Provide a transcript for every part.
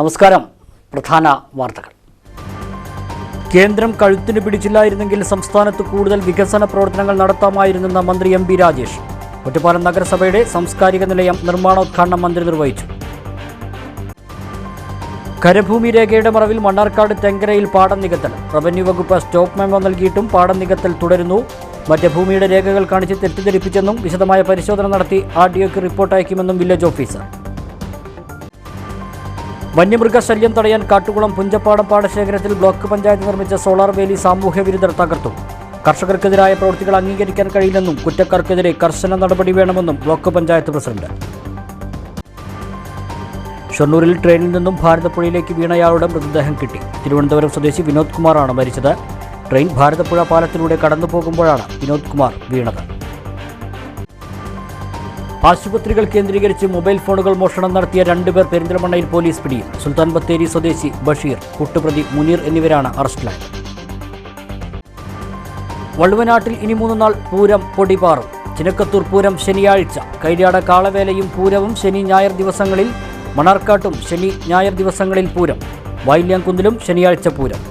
നമസ്കാരം. പ്രധാന വാർത്തകൾ. കേന്ദ്രം കഴുത്തിന് പിടിച്ചില്ലായിരുന്നെങ്കിൽ സംസ്ഥാനത്ത് കൂടുതൽ വികസന പ്രവർത്തനങ്ങൾ നടത്താമായിരുന്നെന്ന മന്ത്രി എം പി രാജേഷ്. ഒറ്റപ്പാലം നഗരസഭയുടെ സാംസ്കാരിക നിലയം നിർമ്മാണോദ്ഘാടനം മന്ത്രി നിർവഹിച്ചു. കരഭൂമി രേഖയുടെ മറവിൽ മണ്ണാർക്കാട് തെങ്കരയിൽ പാടം നികത്തൽ. റവന്യൂ വകുപ്പ് സ്റ്റോപ്പ് മെമ്മോ നൽകിയിട്ടും പാടം നികത്തൽ തുടരുന്നു. മറ്റ് ഭൂമിയുടെ രേഖകൾ കാണിച്ച് തെറ്റിദ്ധരിപ്പിച്ചെന്നും വിശദമായ പരിശോധന നടത്തി ആർ ഡി റിപ്പോർട്ട് അയക്കുമെന്നും വില്ലേജ് ഓഫീസർ. വന്യമൃഗശല്യം തടയാൻ കാട്ടുകുളം പുഞ്ചപ്പാടം പാടശേഖരത്തിൽ ബ്ലോക്ക് പഞ്ചായത്ത് നിർമ്മിച്ച സോളാർ വേലി സാമൂഹ്യ വിരുദ്ധർ തകർത്തു. കർഷകർക്കെതിരായ പ്രവൃത്തികൾ അംഗീകരിക്കാൻ കഴിയില്ലെന്നും കുറ്റക്കാർക്കെതിരെ കർശന നടപടി വേണമെന്നും ബ്ലോക്ക് പഞ്ചായത്ത് പ്രസിഡന്റ്. ഷൊർണൂരിൽ ട്രെയിനിൽ നിന്നും ഭാരതപ്പുഴയിലേക്ക് വീണയാളുടെ മൃതദേഹം കിട്ടി. തിരുവനന്തപുരം സ്വദേശി വിനോദ് കുമാറാണ് മരിച്ചത്. ട്രെയിൻ ഭാരതപ്പുഴ പാലത്തിലൂടെ കടന്നു പോകുമ്പോഴാണ് വിനോദ് കുമാർ വീണത്. ആശുപത്രികൾ കേന്ദ്രീകരിച്ച് മൊബൈൽ ഫോണുകൾ മോഷണം നടത്തിയ രണ്ടുപേർ പെരിന്തൽമണ്ണയിൽ പോലീസ് പിടിയിൽ. സുൽത്താൻ ബത്തേരി സ്വദേശി ബഷീർ കൂട്ടുപ്രതി മുനീർ എന്നിവരാണ് അറസ്റ്റിലായത്. വള്ളുവനാട്ടിൽ ഇനി മൂന്ന് നാൾ പൂരം പൊടിപാറും. ചിനക്കത്തൂർ പൂരം ശനിയാഴ്ച. കൈരാട കാളവേലയും പൂരവും ശനി ഞായർ ദിവസങ്ങളിൽ മണർക്കാട്ടും ശനി ഞായർ ദിവസങ്ങളിൽ പൂരം. വൈല്യാംകുന്നിലും ശനിയാഴ്ച പൂരം.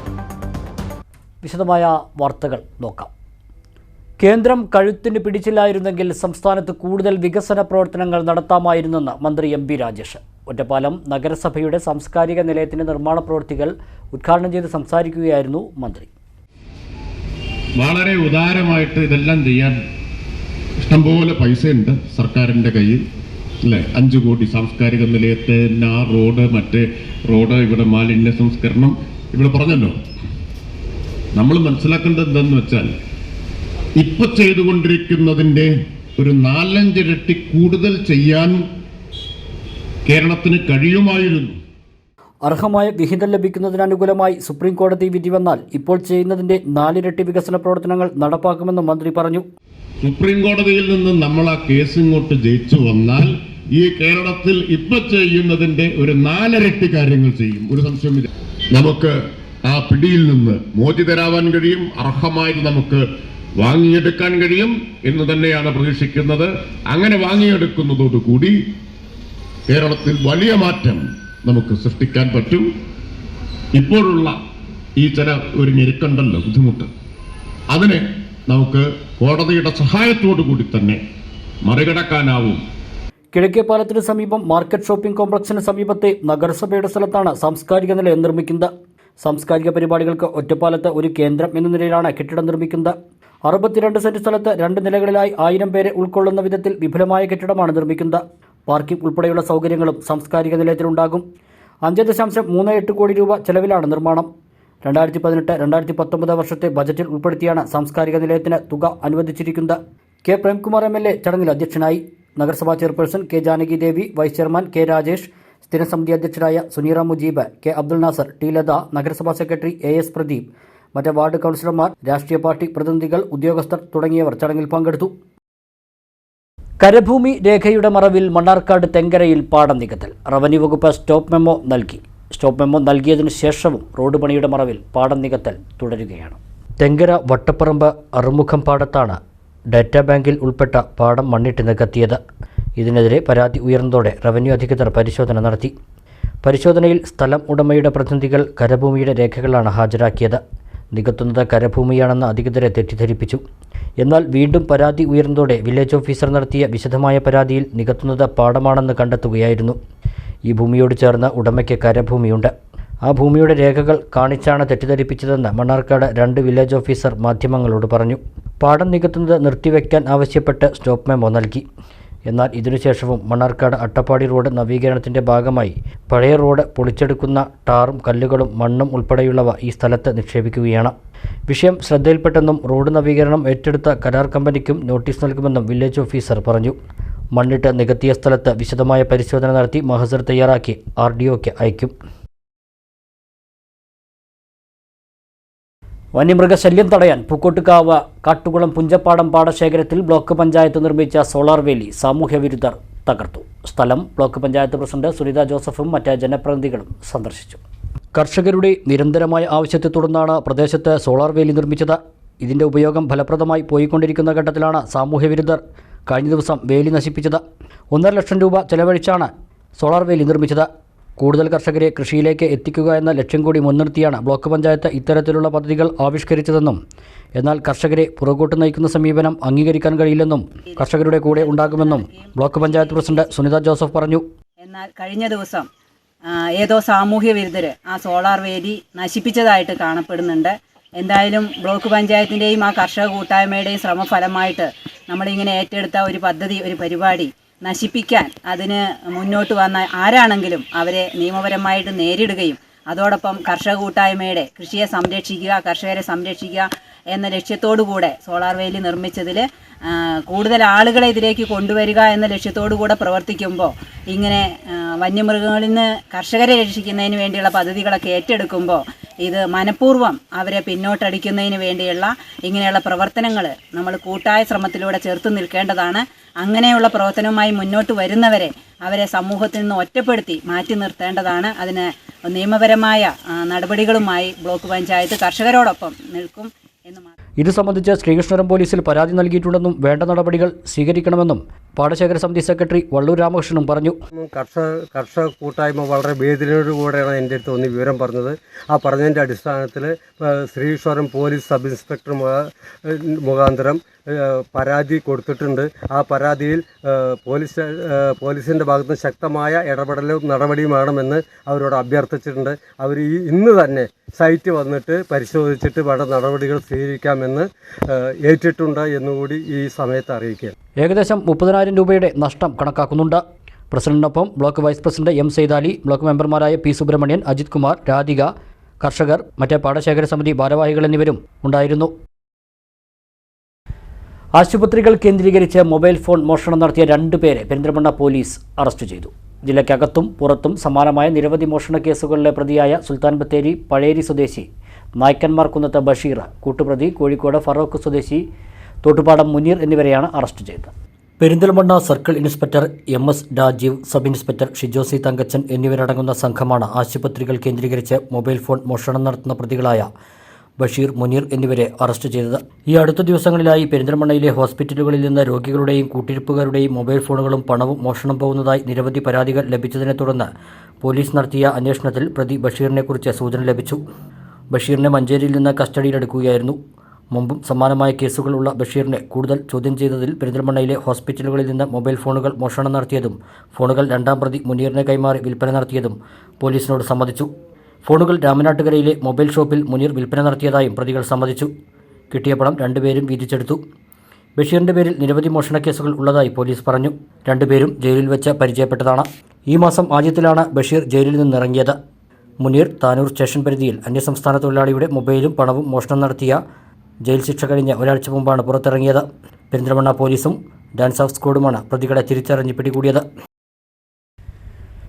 വിശദമായ വാർത്തകൾ നോക്കാം. കേന്ദ്രം കഴുത്തിന് പിടിച്ചില്ലായിരുന്നെങ്കിൽ സംസ്ഥാനത്ത് കൂടുതൽ വികസന പ്രവർത്തനങ്ങൾ നടത്താമായിരുന്നെന്ന് മന്ത്രി എം രാജേഷ്. ഒറ്റപ്പാലം നഗരസഭയുടെ സാംസ്കാരിക നിലയത്തിന്റെ നിർമ്മാണ പ്രവൃത്തികൾ ഉദ്ഘാടനം ചെയ്ത് സംസാരിക്കുകയായിരുന്നു മന്ത്രി. വളരെ ഉദാരമായിട്ട് ഇതെല്ലാം ചെയ്യാൻ ഇഷ്ടംപോലെ പൈസയുണ്ട് സർക്കാരിന്റെ കയ്യിൽ അല്ലേ? അഞ്ച് കോടി സാംസ്കാരിക നിലയത്തിന് ആ റോഡ് മറ്റേ റോഡ് ഇവിടെ മാലിന്യ സംസ്കരണം ഇവിടെ പറഞ്ഞല്ലോ. നമ്മൾ മനസ്സിലാക്കേണ്ടത് എന്തെന്ന് വെച്ചാൽ ഇപ്പൊ ചെയ്തുകൊണ്ടിരിക്കുന്നതിന്റെ ഒരു നാലഞ്ചിരട്ടി കൂടുതൽ ചെയ്യാൻ കേരളത്തിന് കഴിയുമായിരുന്നു. അർഹമായ വിഹിതം ലഭിക്കുന്നതിന് അനുകൂലമായി സുപ്രീം കോടതി വിധി വന്നാൽ ഇപ്പോൾ ചെയ്യുന്നതിന്റെ നാലിരട്ടി വികസന പ്രവർത്തനങ്ങൾ നടപ്പാക്കുമെന്ന് മന്ത്രി പറഞ്ഞു. സുപ്രീം കോടതിയിൽ നിന്ന് നമ്മൾ ആ കേസ് ഇങ്ങോട്ട് ജയിച്ചു വന്നാൽ ഈ കേരളത്തിൽ ഇപ്പൊ ചെയ്യുന്നതിന്റെ ഒരു നാലരട്ടി കാര്യങ്ങൾ ചെയ്യും. ഒരു സംശയമില്ല നമുക്ക് ആ പിടിയിൽ നിന്ന് മോചിതരാവാൻ കഴിയും. അർഹമായി നമുക്ക് വാങ്ങിയെടുക്കാൻ കഴിയും എന്ന് തന്നെയാണ് പ്രതീക്ഷിക്കുന്നത്. അങ്ങനെ വാങ്ങിയെടുക്കുന്നതോടുകൂടി കേരളത്തിൽ വലിയ മാറ്റം നമുക്ക് സൃഷ്ടിക്കാൻ പറ്റും. ഇപ്പോഴുള്ള ഈ ചില ഒരു ഞെരുക്കണ്ടല്ലോ ബുദ്ധിമുട്ട്. അതിനെ നമുക്ക് കോടതിയുടെ സഹായത്തോടു കൂടി തന്നെ മറികടക്കാനാവും. കിഴക്കേ പാലത്തിന് സമീപം മാർക്കറ്റ് ഷോപ്പിംഗ് കോംപ്ലക്സിന് സമീപത്തെ നഗരസഭയുടെ സ്ഥലത്താണ് സാംസ്കാരിക നിലയം നിർമ്മിക്കുന്നത്. സാംസ്കാരിക പരിപാടികൾക്ക് ഒറ്റപ്പാലത്ത് ഒരു കേന്ദ്രം എന്ന നിലയിലാണ് കെട്ടിടം നിർമ്മിക്കുന്നത്. അറുപത്തിരണ്ട് സെന്റ് സ്ഥലത്ത് രണ്ട് നിലകളിലായി ആയിരം പേരെ ഉൾക്കൊള്ളുന്ന വിധത്തിൽ വിപുലമായ കെട്ടിടമാണ് നിർമ്മിക്കുന്നത്. പാർക്കിംഗ് ഉൾപ്പെടെയുള്ള സൗകര്യങ്ങളും സാംസ്കാരിക നിലയത്തിലുണ്ടാകും. അഞ്ച് ദശാംശം മൂന്ന് എട്ട് കോടി രൂപ ചെലവിലാണ് നിർമ്മാണം. രണ്ടായിരത്തി പതിനെട്ട് രണ്ടായിരത്തി പത്തൊമ്പത് വർഷത്തെ ബജറ്റിൽ ഉൾപ്പെടുത്തിയാണ് സാംസ്കാരിക നിലയത്തിന് തുക അനുവദിച്ചിരിക്കുന്നത്. K Premkumar M L A ചടങ്ങിൽ അധ്യക്ഷനായി. നഗരസഭാ chairperson K Janaki Devi vice chairman K Rajesh സ്ഥിരം സമിതി അധ്യക്ഷരായ സുനീറ മുജീബ് കെ അബ്ദുൽ നാസർ ടി ലത നഗരസഭാ സെക്രട്ടറി എ എസ് പ്രദീപ് മറ്റ് വാർഡ് കൌൺസിലർമാർ രാഷ്ട്രീയ പാർട്ടി പ്രതിനിധികൾ ഉദ്യോഗസ്ഥർ തുടങ്ങിയവർ ചടങ്ങിൽ പങ്കെടുത്തു. കരഭൂമി രേഖയുടെ മറവിൽ മണ്ണാർക്കാട് തെങ്കരയിൽ പാടം നികത്തൽ റവന്യൂ വകുപ്പ് സ്റ്റോപ്പ് മെമ്മോ നൽകി. സ്റ്റോപ്പ് മെമ്മോ നൽകിയതിനു ശേഷവും റോഡ് പണിയുടെ മറവിൽ പാടം നികത്തൽ തുടരുകയാണ്. തെങ്കര വട്ടപ്പറമ്പ് അറുമുഖം പാടത്താണ് ഡാറ്റാ ബാങ്കിൽ ഉൾപ്പെട്ട പാടം മണ്ണിട്ട് നികത്തിയത്. ഇതിനെതിരെ പരാതി ഉയർന്നതോടെ റവന്യൂ അധികൃതർ പരിശോധന നടത്തി. പരിശോധനയിൽ സ്ഥലം ഉടമയുടെ പ്രതിനിധികൾ കരഭൂമിയുടെ രേഖകളാണ് ഹാജരാക്കിയത്. നികത്തുന്നത് കരഭൂമിയാണെന്ന് അധികൃതരെ തെറ്റിദ്ധരിപ്പിച്ചു. എന്നാൽ വീണ്ടും പരാതി ഉയർന്നതോടെ വില്ലേജ് ഓഫീസർ നടത്തിയ വിശദമായ പരാതിയിൽ നികത്തുന്നത് പാടമാണെന്ന് കണ്ടെത്തുകയായിരുന്നു. ഈ ഭൂമിയോട് ചേർന്ന ഉടമയ്ക്ക് കരഭൂമിയുണ്ട്. ആ ഭൂമിയുടെ രേഖകൾ കാണിച്ചാണ് തെറ്റിദ്ധരിപ്പിച്ചതെന്ന് മണ്ണാർക്കാട് രണ്ട് വില്ലേജ് ഓഫീസർ മാധ്യമങ്ങളോട് പറഞ്ഞു. പാടം നികത്തുന്നത് നിർത്തിവെക്കാൻ ആവശ്യപ്പെട്ട് സ്റ്റോപ്പ് മെമ്മോ നൽകി. എന്നാൽ ഇതിനുശേഷവും മണ്ണാർക്കാട് അട്ടപ്പാടി റോഡ് നവീകരണത്തിന്റെ ഭാഗമായി പഴയ റോഡ് പൊളിച്ചെടുക്കുന്ന ടാറും കല്ലുകളും മണ്ണും ഉൾപ്പെടെയുള്ളവ ഈ സ്ഥലത്ത് നിക്ഷേപിക്കുകയാണ്. വിഷയം ശ്രദ്ധയിൽപ്പെട്ടെന്നും റോഡ് നവീകരണം ഏറ്റെടുത്ത കരാർ കമ്പനിക്കും നോട്ടീസ് നൽകുമെന്നും വില്ലേജ് ഓഫീസർ പറഞ്ഞു. മണ്ണിട്ട് നികത്തിയ സ്ഥലത്ത് വിശദമായ പരിശോധന നടത്തി മഹസർ തയ്യാറാക്കി ആർ ഡി ഒക്ക് അയക്കും. വന്യമൃഗശല്യം തടയാൻ പൂക്കോട്ടുകാവ് കാട്ടുകുളം പുഞ്ചപ്പാടം പാടശേഖരത്തിൽ ബ്ലോക്ക് പഞ്ചായത്ത് നിർമ്മിച്ച സോളാർ വേലി സാമൂഹ്യവിരുദ്ധർ തകർത്തു. സ്ഥലം ബ്ലോക്ക് പഞ്ചായത്ത് പ്രസിഡന്റ് സുനിത ജോസഫും മറ്റ് ജനപ്രതിനിധികളും സന്ദർശിച്ചു. കർഷകരുടെ നിരന്തരമായ ആവശ്യത്തെ തുടർന്നാണ് പ്രദേശത്ത് സോളാർ വേലി നിർമ്മിച്ചത്. ഇതിന്റെ ഉപയോഗം ഫലപ്രദമായി പോയിക്കൊണ്ടിരിക്കുന്ന ഘട്ടത്തിലാണ് സാമൂഹ്യവിരുദ്ധർ കഴിഞ്ഞ ദിവസം വേലി നശിപ്പിച്ചത്. ഒന്നര ലക്ഷം രൂപ ചെലവഴിച്ചാണ് സോളാർ വേലി നിർമ്മിച്ചത്. കൂടുതൽ കർഷകരെ കൃഷിയിലേക്ക് എത്തിക്കുക എന്ന ലക്ഷ്യം കൂടി മുൻനിർത്തിയാണ് ബ്ലോക്ക് പഞ്ചായത്ത് ഇത്തരത്തിലുള്ള പദ്ധതികൾ ആവിഷ്കരിച്ചതെന്നും എന്നാൽ കർഷകരെ പുറകോട്ട് നയിക്കുന്ന സമീപനം അംഗീകരിക്കാൻ കഴിയില്ലെന്നും കർഷകരുടെ കൂടെ ഉണ്ടാകുമെന്നും block panchayat president Sunitha Joseph പറഞ്ഞു. എന്നാൽ കഴിഞ്ഞ ദിവസം ഏതോ സാമൂഹ്യ വിരുദ്ധര് ആ സോളാർ വേദി നശിപ്പിച്ചതായിട്ട് കാണപ്പെടുന്നുണ്ട്. എന്തായാലും ബ്ലോക്ക് പഞ്ചായത്തിന്റെയും ആ കർഷക കൂട്ടായ്മയുടെയും ശ്രമഫലമായിട്ട് നമ്മളിങ്ങനെ ഏറ്റെടുത്ത ഒരു പദ്ധതി ഒരു പരിപാടി നശിപ്പിക്കാൻ അതിന് മുന്നോട്ട് വന്ന ആരാണെങ്കിലും അവരെ നിയമപരമായിട്ട് നേരിടുകയും അതോടൊപ്പം കർഷക കൂട്ടായ്മയുടെ കൃഷിയെ സംരക്ഷിക്കുക കർഷകരെ സംരക്ഷിക്കുക എന്ന ലക്ഷ്യത്തോടു കൂടെ സോളാർ വേലി നിർമ്മിച്ചതിൽ കൂടുതൽ ആളുകളെ ഇതിലേക്ക് കൊണ്ടുവരിക എന്ന ലക്ഷ്യത്തോടു കൂടെ പ്രവർത്തിക്കുമ്പോൾ ഇങ്ങനെ വന്യമൃഗങ്ങളിൽ നിന്ന് കർഷകരെ രക്ഷിക്കുന്നതിന് വേണ്ടിയുള്ള പദ്ധതികളൊക്കെ ഏറ്റെടുക്കുമ്പോൾ ഇത് മനഃപൂർവം അവരെ പിന്നോട്ടടിക്കുന്നതിന് വേണ്ടിയുള്ള ഇങ്ങനെയുള്ള പ്രവർത്തനങ്ങൾ നമ്മൾ കൂട്ടായ ശ്രമത്തിലൂടെ ചേർത്ത് നിൽക്കേണ്ടതാണ്. അങ്ങനെയുള്ള പ്രവർത്തനവുമായി മുന്നോട്ട് വരുന്നവരെ അവരെ സമൂഹത്തിൽ നിന്ന് ഒറ്റപ്പെടുത്തി മാറ്റി നിർത്തേണ്ടതാണ്. അതിന് നിയമപരമായ നടപടികളുമായി ബ്ലോക്ക് പഞ്ചായത്ത് കർഷകരോടൊപ്പം നിൽക്കും. ഇത് സംബന്ധിച്ച് ശ്രീകൃഷ്ണപുരം പോലീസിൽ പരാതി നൽകിയിട്ടുണ്ടെന്നും വേണ്ട നടപടികൾ സ്വീകരിക്കണമെന്നും പാടശേഖര സമിതി സെക്രട്ടറി വള്ളൂർ രാമകൃഷ്ണനും പറഞ്ഞു. കർഷക കർഷക കൂട്ടായ്മ വളരെ വേദനയോടുകൂടെയാണ് എന്റെ അടുത്ത് ഒന്ന് വിവരം പറഞ്ഞത്. ആ പറഞ്ഞതിന്റെ അടിസ്ഥാനത്തിൽ ശ്രീശ്വരം പോലീസ് സബ് ഇൻസ്പെക്ടർ മുഖ- മുഖാന്തരം പരാതി കൊടുത്തിട്ടുണ്ട്. ആ പരാതിയിൽ പോലീസ് പോലീസിന്റെ ഭാഗത്ത് നിന്ന് ശക്തമായ ഇടപെടലും നടപടിയും വേണമെന്ന് അവരോട് അഭ്യർത്ഥിച്ചിട്ടുണ്ട്. അവർ ഈ ഇന്ന് തന്നെ സൈറ്റ് വന്നിട്ട് പരിശോധിച്ചിട്ട് വേണ്ട നടപടികൾ സ്വീകരിക്കാമെന്ന് ഏറ്റിട്ടുണ്ട് എന്നുകൂടി ഈ സമയത്ത് അറിയിക്കുക ഏകദേശം മുപ്പതിനായിരം രൂപയുടെ നഷ്ടം കണക്കാക്കുന്നുണ്ട്. പ്രസിഡന്റിനൊപ്പം block vice president M Saithali block മെമ്പർമാരായ പി സുബ്രഹ്മണ്യൻ അജിത് കുമാർ രാധിക കർഷകർ മറ്റേ പാടശേഖര സമിതി ഭാരവാഹികൾ എന്നിവരും ഉണ്ടായിരുന്നു. ആശുപത്രികൾ കേന്ദ്രീകരിച്ച് മൊബൈൽ ഫോൺ മോഷണം നടത്തിയ രണ്ടുപേരെ പെരിന്തൽമണ്ണ പോലീസ് അറസ്റ്റ് ചെയ്തു. ജില്ലയ്ക്കകത്തും പുറത്തും സമാനമായ നിരവധി മോഷണ കേസുകളിലെ പ്രതിയായ സുൽത്താൻ ബത്തേരി പഴേരി സ്വദേശി നായ്ക്കന്മാർ കുന്നത്ത് ബഷീറ കൂട്ടുപ്രതി കോഴിക്കോട് ഫറോക്ക് സ്വദേശി തോട്ടുപാടം മുനീർ എന്നിവരെയാണ് അറസ്റ്റ് ചെയ്തത്. Perinthalmanna circle inspector M S Rajeev sub inspector Shijo C Thankachan എന്നിവരടങ്ങുന്ന സംഘമാണ് ആശുപത്രികൾ കേന്ദ്രീകരിച്ച് മൊബൈൽ ഫോൺ മോഷണം നടത്തുന്ന പ്രതികളായ ബഷീർ മുനീർ എന്നിവരെ അറസ്റ്റ് ചെയ്തത്. ഈ അടുത്ത ദിവസങ്ങളിലായി പെരിന്തൽമണ്ണയിലെ ഹോസ്പിറ്റലുകളിൽ നിന്ന് രോഗികളുടെയും കൂട്ടിരിപ്പുകാരുടെയും മൊബൈൽ ഫോണുകളും പണവും മോഷണം പോകുന്നതായി നിരവധി പരാതികൾ ലഭിച്ചതിനെ തുടർന്ന് പോലീസ് നടത്തിയ അന്വേഷണത്തിൽ പ്രതി ബഷീറിനെക്കുറിച്ച് സൂചന ലഭിച്ചു. ബഷീറിനെ മഞ്ചേരിയിൽ നിന്ന് കസ്റ്റഡിയിലെടുക്കുകയായിരുന്നു. മുമ്പും സമാനമായ കേസുകളുള്ള ബഷീറിനെ കൂടുതൽ ചോദ്യം ചെയ്തതിൽ പെരിന്തൽമണ്ണയിലെ ഹോസ്പിറ്റലുകളിൽ നിന്ന് മൊബൈൽ ഫോണുകൾ മോഷണം നടത്തിയതും ഫോണുകൾ രണ്ടാം പ്രതി മുനീറിനെ കൈമാറി വിൽപ്പന നടത്തിയതും പോലീസിനോട് സമ്മതിച്ചു. ഫോണുകൾ രാമനാട്ടുകരയിലെ മൊബൈൽ ഷോപ്പിൽ മുനീർ വിൽപ്പന നടത്തിയതായും പ്രതികൾ സമ്മതിച്ചു. കിട്ടിയ പണം രണ്ടുപേരും വീതിച്ചെടുത്തു. ബഷീറിന്റെ പേരിൽ നിരവധി മോഷണക്കേസുകൾ ഉള്ളതായി പോലീസ് പറഞ്ഞു. രണ്ടുപേരും ജയിലിൽ വെച്ച് പരിചയപ്പെട്ടതാണ്. ഈ മാസം ആദ്യത്തിലാണ് ബഷീർ ജയിലിൽ നിന്നിറങ്ങിയത്. മുനീർ താനൂർ സ്റ്റേഷൻ പരിധിയിൽ അന്യസംസ്ഥാന തൊഴിലാളിയുടെ മൊബൈലും പണവും മോഷണം നടത്തിയ ജയിൽ ശിക്ഷ കഴിഞ്ഞ് ഒരാഴ്ച മുമ്പാണ് പുറത്തിറങ്ങിയത്. പെരിന്തൽമണ്ണ പോലീസും ഡാൻസ് ഓഫ് സ്ക്വാഡുമാണ് പ്രതികളെ തിരിച്ചറിഞ്ഞ് പിടികൂടിയത്.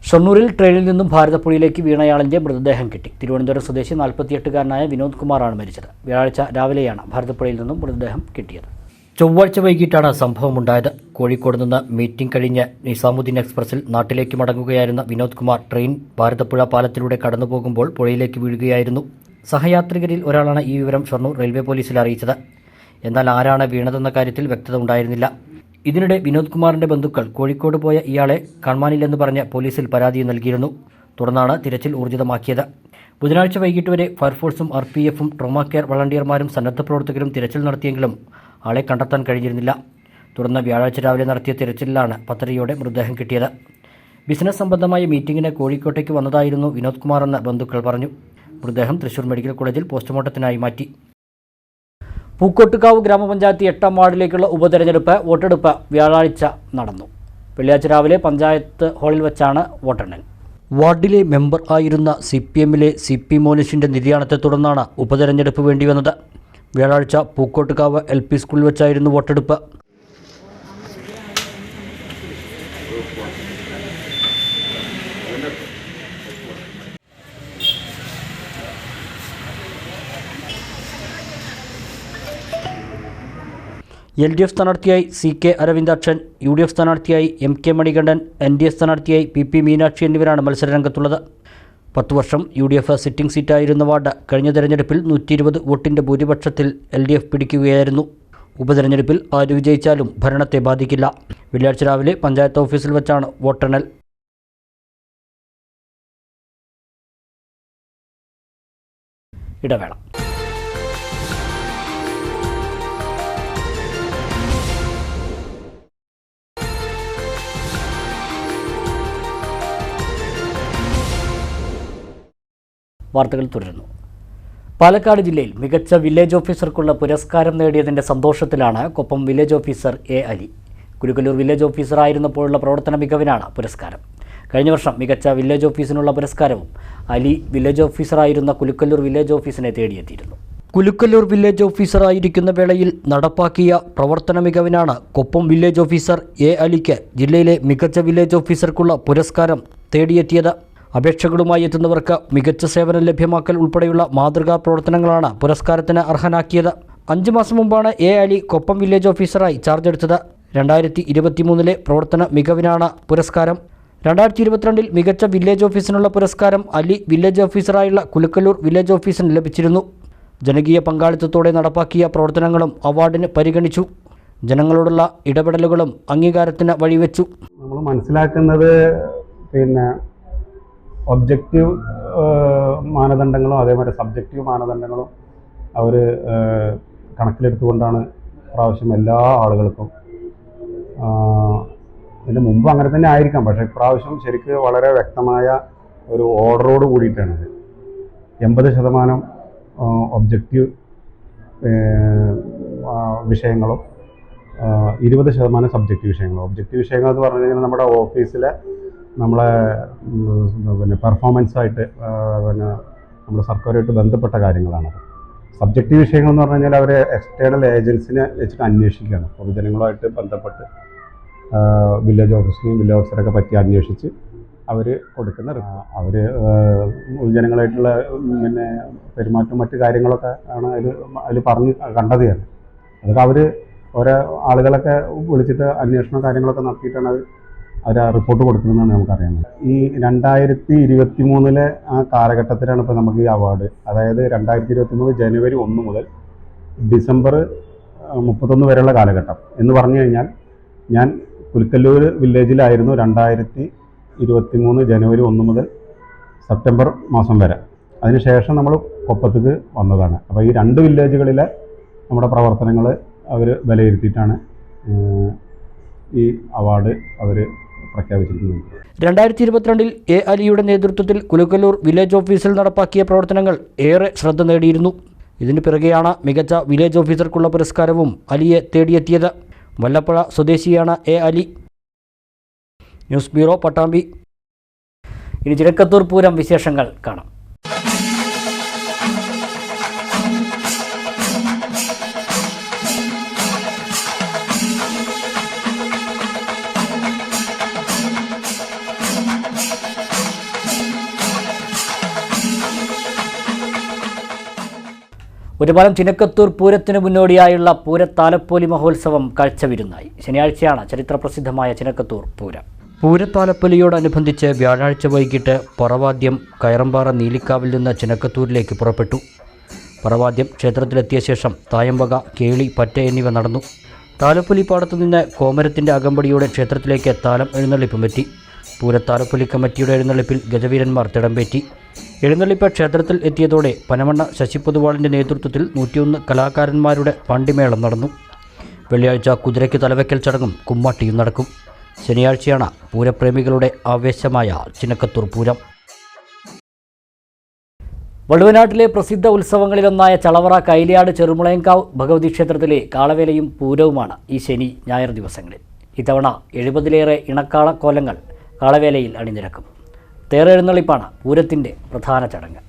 ഷൊർണൂരിൽ ട്രെയിനിൽ നിന്നും ഭാരതപ്പുഴയിലേക്ക് വീണയാളിന്റെ മൃതദേഹം കിട്ടി. തിരുവനന്തപുരം സ്വദേശി നാൽപ്പത്തിയെട്ടുകാരനായ വിനോദ് കുമാറാണ് മരിച്ചത്. വ്യാഴാഴ്ച രാവിലെയാണ് ഭാരതപ്പുഴയിൽ നിന്നും മൃതദേഹം കിട്ടിയത്. ചൊവ്വാഴ്ച വൈകിട്ടാണ് സംഭവമുണ്ടായത്. കോഴിക്കോട് നിന്ന് മീറ്റിംഗ് കഴിഞ്ഞ് നിസാമുദ്ദീൻ എക്സ്പ്രസിൽ നാട്ടിലേക്ക് മടങ്ങുകയായിരുന്ന വിനോദ് കുമാർ ട്രെയിൻ ഭാരതപ്പുഴ പാലത്തിലൂടെ കടന്നുപോകുമ്പോൾ പുഴയിലേക്ക് വീഴുകയായിരുന്നു. സഹയാത്രികരിൽ ഒരാളാണ് ഈ വിവരം ഷൊർണൂർ റെയിൽവേ പോലീസിൽ അറിയിച്ചത്. എന്നാൽ ആരാണ് വീണതെന്ന കാര്യത്തിൽ വ്യക്തത ഉണ്ടായിരുന്നില്ല. ഇതിനിടെ വിനോദ് കുമാറിന്റെ ബന്ധുക്കൾ കോഴിക്കോട് പോയ ഇയാളെ കാണാനില്ലെന്ന് പറഞ്ഞ് പോലീസിൽ പരാതി നൽകിയിരുന്നു. തുടർന്നാണ് തിരച്ചിൽ ഊർജിതമാക്കിയത്. ബുധനാഴ്ച വൈകിട്ട് വരെ ഫയർഫോഴ്സും ആർ പി എഫും ട്രോമാ കെയർ വളണ്ടിയർമാരും സന്നദ്ധ പ്രവർത്തകരും തിരച്ചിൽ നടത്തിയെങ്കിലും ആളെ കണ്ടെത്താൻ കഴിഞ്ഞിരുന്നില്ല. തുടർന്ന് വ്യാഴാഴ്ച രാവിലെ നടത്തിയ തിരച്ചിലിലാണ് പത്തരയോടെ മൃതദേഹം കിട്ടിയത്. ബിസിനസ് സംബന്ധമായ മീറ്റിംഗിന് കോഴിക്കോട്ടേക്ക് വന്നതായിരുന്നു വിനോദ് കുമാർ എന്ന് ബന്ധുക്കൾ പറഞ്ഞു. മൃതദേഹം തൃശൂർ മെഡിക്കൽ കോളേജിൽ പോസ്റ്റ്മോർട്ടത്തിനായി മാറ്റി. പൂക്കോട്ടുകാവ് ഗ്രാമപഞ്ചായത്ത് എട്ടാം വാർഡിലേക്കുള്ള ഉപതെരഞ്ഞെടുപ്പ് വോട്ടെടുപ്പ് വ്യാഴാഴ്ച നടന്നു. വെള്ളിയാഴ്ച രാവിലെ പഞ്ചായത്ത് ഹാളിൽ വെച്ചാണ് വോട്ടെണ്ണൽ. വാർഡിലെ മെമ്പർ ആയിരുന്ന സി പി എമ്മിലെ സി പി മോനിഷിന്റെ നിര്യാണത്തെ തുടർന്നാണ് ഉപതെരഞ്ഞെടുപ്പ് വേണ്ടിവന്നത്. വ്യാഴാഴ്ച പൂക്കോട്ടുകാവ് എൽ പി സ്കൂളിൽ വെച്ചായിരുന്നു വോട്ടെടുപ്പ്. എൽ ഡി എഫ് സ്ഥാനാർത്ഥിയായി C K Aravindakshan U D F സ്ഥാനാർത്ഥിയായി M K Manikandan N D A സ്ഥാനാർത്ഥിയായി പി പി മീനാക്ഷി എന്നിവരാണ് മത്സരരംഗത്തുള്ളത്. പത്തു വർഷം യു ഡി എഫ് സിറ്റിംഗ് സീറ്റായിരുന്ന വാർഡ് കഴിഞ്ഞ തെരഞ്ഞെടുപ്പിൽ നൂറ്റി ഇരുപത് വോട്ടിന്റെ ഭൂരിപക്ഷത്തിൽ എൽ ഡി എഫ് പിടിക്കുകയായിരുന്നു. ഉപതെരഞ്ഞെടുപ്പിൽ ആര് വിജയിച്ചാലും ഭരണത്തെ ബാധിക്കില്ല. വെള്ളിയാഴ്ച രാവിലെ പഞ്ചായത്ത് ഓഫീസിൽ വെച്ചാണ് വോട്ടെണ്ണൽ. ഇടവേള. വാർത്തകൾ തുടരുന്നു. പാലക്കാട് ജില്ലയിൽ മികച്ച വില്ലേജ് ഓഫീസർക്കുള്ള പുരസ്കാരം നേടിയതിന്റെ സന്തോഷത്തിലാണ് Koppam village officer A Ali. Kurukkallur village ഓഫീസറായിരുന്നപ്പോഴുള്ള പ്രവർത്തന മികവിനാണ് പുരസ്കാരം. കഴിഞ്ഞ വർഷം മികച്ച വില്ലേജ് ഓഫീസിനുള്ള പുരസ്കാരവും അലി വില്ലേജ് ഓഫീസറായിരുന്ന കുലുക്കല്ലൂർ വില്ലേജ് ഓഫീസിനെ തേടിയെത്തിയിരുന്നു. കുലുക്കല്ലൂർ വില്ലേജ് ഓഫീസറായിരിക്കുന്ന വേളയിൽ നടപ്പാക്കിയ പ്രവർത്തന മികവിനാണ് കൊപ്പം വില്ലേജ് ഓഫീസർ എ അലിക്ക് ജില്ലയിലെ മികച്ച വില്ലേജ് ഓഫീസർക്കുള്ള പുരസ്കാരം തേടിയെത്തിയത്. അപേക്ഷകളുമായി എത്തുന്നവർക്ക് മികച്ച സേവനം ലഭ്യമാക്കൽ ഉൾപ്പെടെയുള്ള മാതൃകാ പ്രവർത്തനങ്ങളാണ് പുരസ്കാരത്തിന് അർഹനാക്കിയത്. അഞ്ച് മാസം മുമ്പാണ് എ അലി കൊപ്പം വില്ലേജ് ഓഫീസറായി ചാർജ് എടുത്തത്. രണ്ടായിരത്തി ഇരുപത്തിമൂന്നിലെ പ്രവർത്തന മികവിനാണ് പുരസ്കാരം. രണ്ടായിരത്തി ഇരുപത്തിരണ്ടിൽ മികച്ച വില്ലേജ് ഓഫീസിനുള്ള പുരസ്കാരം അലി വില്ലേജ് ഓഫീസറായുള്ള കുലുക്കല്ലൂർ വില്ലേജ് ഓഫീസിന് ലഭിച്ചിരുന്നു. ജനകീയ പങ്കാളിത്തത്തോടെ നടപ്പാക്കിയ പ്രവർത്തനങ്ങളും അവാർഡിന് പരിഗണിച്ചു. ജനങ്ങളോടുള്ള ഇടപെടലുകളും അംഗീകാരത്തിന് വഴിവെച്ചു. നമ്മൾ മനസ്സിലാക്കുന്നത് പിന്നെ ഒബ്ജക്റ്റീവ് മാനദണ്ഡങ്ങളും അതേമാതിരി സബ്ജക്റ്റീവ് മാനദണ്ഡങ്ങളും അവർ കണക്കിലെടുത്തുകൊണ്ടാണ് പ്രാവശ്യം എല്ലാ ആളുകൾക്കും ഇതിന് മുമ്പ് അങ്ങനെ തന്നെ ആയിരിക്കാം. പക്ഷേ ഇപ്രാവശ്യം ശരിക്ക് വളരെ വ്യക്തമായ ഒരു ഓർഡറോട് കൂടിയിട്ടാണിത് എൺപത് ശതമാനം ഒബ്ജക്റ്റീവ് വിഷയങ്ങളും ഇരുപത് ശതമാനം സബ്ജക്റ്റീവ് വിഷയങ്ങളും. ഒബ്ജക്റ്റീവ് വിഷയങ്ങൾ എന്ന് പറഞ്ഞു കഴിഞ്ഞാൽ നമ്മുടെ ഓഫീസിലെ നമ്മളെ പിന്നെ പെർഫോമൻസ് ആയിട്ട് പിന്നെ നമ്മുടെ സർക്കാരുമായിട്ട് ബന്ധപ്പെട്ട കാര്യങ്ങളാണത് സബ്ജക്റ്റീവ് വിഷയങ്ങൾ എന്ന് പറഞ്ഞു കഴിഞ്ഞാൽ അവർ എക്സ്റ്റേണൽ ഏജൻസിനെ വെച്ചിട്ട് അന്വേഷിക്കുകയാണ്. പൊതുജനങ്ങളുമായിട്ട് ബന്ധപ്പെട്ട് വില്ലേജ് ഓഫീസിനെയും വില്ലേജ് ഓഫീസറൊക്കെ പറ്റി അന്വേഷിച്ച് അവർ കൊടുക്കുന്ന അവർ പൊതുജനങ്ങളായിട്ടുള്ള പിന്നെ പെരുമാറ്റം മറ്റു കാര്യങ്ങളൊക്കെ ആണ് അതിൽ അതിൽ പറഞ്ഞ് കണ്ടത് ഞാൻ അതൊക്കെ അവർ ഓരോ ആളുകളൊക്കെ വിളിച്ചിട്ട് അന്വേഷണം കാര്യങ്ങളൊക്കെ നടത്തിയിട്ടാണ് അത് അവർ ആ റിപ്പോർട്ട് കൊടുക്കുന്നതെന്നാണ് നമുക്കറിയുന്നത്. ഈ രണ്ടായിരത്തി ഇരുപത്തി മൂന്നിലെ ആ കാലഘട്ടത്തിലാണ് ഇപ്പോൾ നമുക്ക് ഈ അവാർഡ് അതായത് രണ്ടായിരത്തി ഇരുപത്തി മൂന്ന് ജനുവരി ഒന്ന് മുതൽ ഡിസംബർ മുപ്പത്തൊന്ന് വരെയുള്ള കാലഘട്ടം. എന്ന് പറഞ്ഞു കഴിഞ്ഞാൽ ഞാൻ പുൽക്കല്ലൂർ വില്ലേജിലായിരുന്നു രണ്ടായിരത്തി ഇരുപത്തി മൂന്ന് ജനുവരി ഒന്ന് മുതൽ സെപ്റ്റംബർ മാസം വരെ. അതിനുശേഷം നമ്മൾ കൊപ്പത്തേക്ക് വന്നതാണ്. അപ്പോൾ ഈ രണ്ട് വില്ലേജുകളിലെ നമ്മുടെ പ്രവർത്തനങ്ങൾ അവർ വിലയിരുത്തിയിട്ടാണ് ഈ അവാർഡ് അവർ പ്രഖ്യാപിച്ചിരിക്കുന്നത് രണ്ടായിരത്തി ഇരുപത്തിരണ്ടിൽ എ അലിയുടെ നേതൃത്വത്തിൽ കുലക്കല്ലൂർ വില്ലേജ് ഓഫീസിൽ നടപ്പാക്കിയ പ്രവർത്തനങ്ങൾ ഏറെ ശ്രദ്ധ നേടിയിരുന്നു. ഇതിന് പിറകെയാണ് മികച്ച വില്ലേജ് ഓഫീസർക്കുള്ള പുരസ്കാരവും അലിയെ തേടിയെത്തിയത്. വല്ലപ്പുഴ സ്വദേശിയാണ് A Ali. News bureau Pattambi. ഇനി ചിരക്കത്തൂർ പൂരം വിശേഷങ്ങൾ കാണാം. ഒരുപാലം ചിനക്കത്തൂർ പൂരത്തിന് മുന്നോടിയായുള്ള പൂരത്താലപ്പൊലി മഹോത്സവം കാഴ്ചവിരുന്നായി. ശനിയാഴ്ചയാണ് ചരിത്രപ്രസിദ്ധമായ ചിനക്കത്തൂർ പൂരം. പൂരത്താലപ്പൊലിയോടനുബന്ധിച്ച് വ്യാഴാഴ്ച വൈകിട്ട് പറവാദ്യം കയറമ്പാറ നീലിക്കാവിൽ നിന്ന് ചിനക്കത്തൂരിലേക്ക് പുറപ്പെട്ടു. പറവാദ്യം ക്ഷേത്രത്തിലെത്തിയ ശേഷം തായമ്പക കേളി പറ്റ എന്നിവ നടന്നു. താലപ്പൊലിപ്പാടത്തു നിന്ന് കോമരത്തിന്റെ അകമ്പടിയോടെ ക്ഷേത്രത്തിലേക്ക് താലം എഴുന്നള്ളിപ്പും എത്തി. പൂരത്താലപ്പൊലി കമ്മിറ്റിയുടെ എഴുന്നള്ളിപ്പിൽ ഗജവീരന്മാർ തിടമ്പേറ്റി. എഴുന്നള്ളിപ്പ് ക്ഷേത്രത്തിൽ എത്തിയതോടെ പനമണ്ണ ശശിപൊതുവാളിന്റെ നേതൃത്വത്തിൽ നൂറ്റിയൊന്ന് കലാകാരന്മാരുടെ പണ്ടിമേളം നടന്നു. വെള്ളിയാഴ്ച കുതിരയ്ക്ക് തലവയ്ക്കൽ ചടങ്ങും കുമ്മാട്ടിയും നടക്കും. ശനിയാഴ്ചയാണ് പൂരപ്രേമികളുടെ ആവേശമായ ചിനക്കത്തൂർ പൂരം. വള്ളുവനാട്ടിലെ പ്രസിദ്ധ ഉത്സവങ്ങളിലൊന്നായ ചളവറ കൈലിയാട് ചെറുമുളയങ്കാവ് ഭഗവതി ക്ഷേത്രത്തിലെ കാളവേലയും പൂരവുമാണ് ഈ ശനി ഞായർ ദിവസങ്ങളിൽ. ഇത്തവണ എഴുപതിലേറെ ഇണക്കാള കോലങ്ങൾ കാളവേലയിൽ അണിനിരക്കും. തേരെഴുന്നള്ളിപ്പാണ് പൂരത്തിന്റെ പ്രധാന ചടങ്ങ്.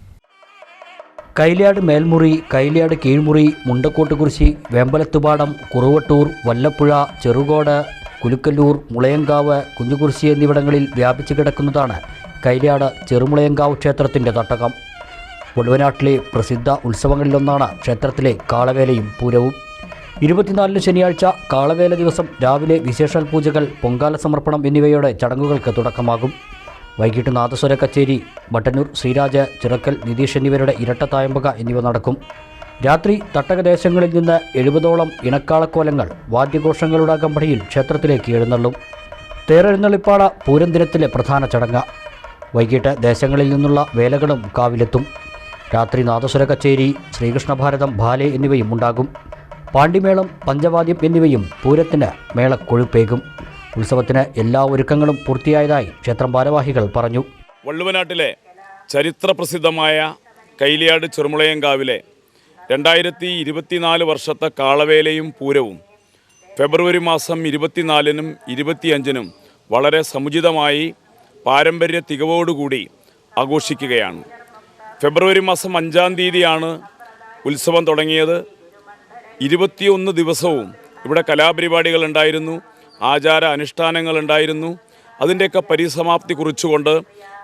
കൈലിയാട് മേൽമുറി കൈലിയാട് കീഴ്മുറി മുണ്ടക്കോട്ടുകുറിശി വേമ്പലത്തുപാടം കുറുവട്ടൂർ വല്ലപ്പുഴ ചെറുകോട് കുലുക്കല്ലൂർ മുളയങ്കാവ് കുഞ്ഞുകുറിശി എന്നിവിടങ്ങളിൽ വ്യാപിച്ചു കിടക്കുന്നതാണ് കൈലിയാട് ചെറുമുളയങ്കാവ് ക്ഷേത്രത്തിന്റെ തട്ടകം. ഒടുവനാട്ടിലെ പ്രസിദ്ധ ഉത്സവങ്ങളിലൊന്നാണ് ക്ഷേത്രത്തിലെ കാളവേലയും പൂരവും. ഇരുപത്തിനാലിന് ശനിയാഴ്ച കാളവേല ദിവസം രാവിലെ വിശേഷാൽ പൂജകൾ പൊങ്കാല സമർപ്പണം എന്നിവയോടെ ചടങ്ങുകൾക്ക് തുടക്കമാകും. വൈകിട്ട് നാദസ്വര കച്ചേരി മട്ടന്നൂർ ശ്രീരാജ് ചിറക്കൽ നിതീഷ് എന്നിവരുടെ ഇരട്ട തായമ്പക എന്നിവ നടക്കും. രാത്രി തട്ടകദേശങ്ങളിൽ നിന്ന് എഴുപതോളം ഇണക്കാളക്കോലങ്ങൾ വാദ്യഘോഷങ്ങളുടെ അകമ്പടിയിൽ ക്ഷേത്രത്തിലേക്ക് എഴുന്നള്ളും. തേരെഴുന്നള്ളിപ്പാട പൂരന്തിരത്തിലെ പ്രധാന ചടങ്ങ്. വൈകിട്ട് ദേശങ്ങളിൽ നിന്നുള്ള വേലകളും കാവിലെത്തും. രാത്രി നാദസ്വര കച്ചേരി ശ്രീകൃഷ്ണഭാരതം ഭാലെ എന്നിവയും ഉണ്ടാകും. പാണ്ടിമേളം പഞ്ചവാദ്യം എന്നിവയും പൂരത്തിന് മേളക്കൊഴുപ്പേകും. ഉത്സവത്തിന് എല്ലാ ഒരുക്കങ്ങളും പൂർത്തിയായതായി ക്ഷേത്രം ഭാരവാഹികൾ പറഞ്ഞു. വള്ളുവനാട്ടിലെ ചരിത്രപ്രസിദ്ധമായ കൈലിയാട് ചെറുമുളയങ്കാവിലെ രണ്ടായിരത്തി ഇരുപത്തിനാല് വർഷത്തെ കാളവേലയും പൂരവും ഫെബ്രുവരി മാസം ഇരുപത്തിനാലിനും ഇരുപത്തിയഞ്ചിനും വളരെ സമുചിതമായി പാരമ്പര്യ തികവോടുകൂടി ആഘോഷിക്കുകയാണ്. ഫെബ്രുവരി മാസം അഞ്ചാം തീയതിയാണ് ഉത്സവം തുടങ്ങിയത്. ഇരുപത്തിയൊന്ന് ദിവസവും ഇവിടെ കലാപരിപാടികൾ ഉണ്ടായിരുന്നു. ആചാര അനുഷ്ഠാനങ്ങൾ ഉണ്ടായിരുന്നു അതിന്റെയൊക്കെ പരിസമാപ്തി കുറിച്ചുകൊണ്ട്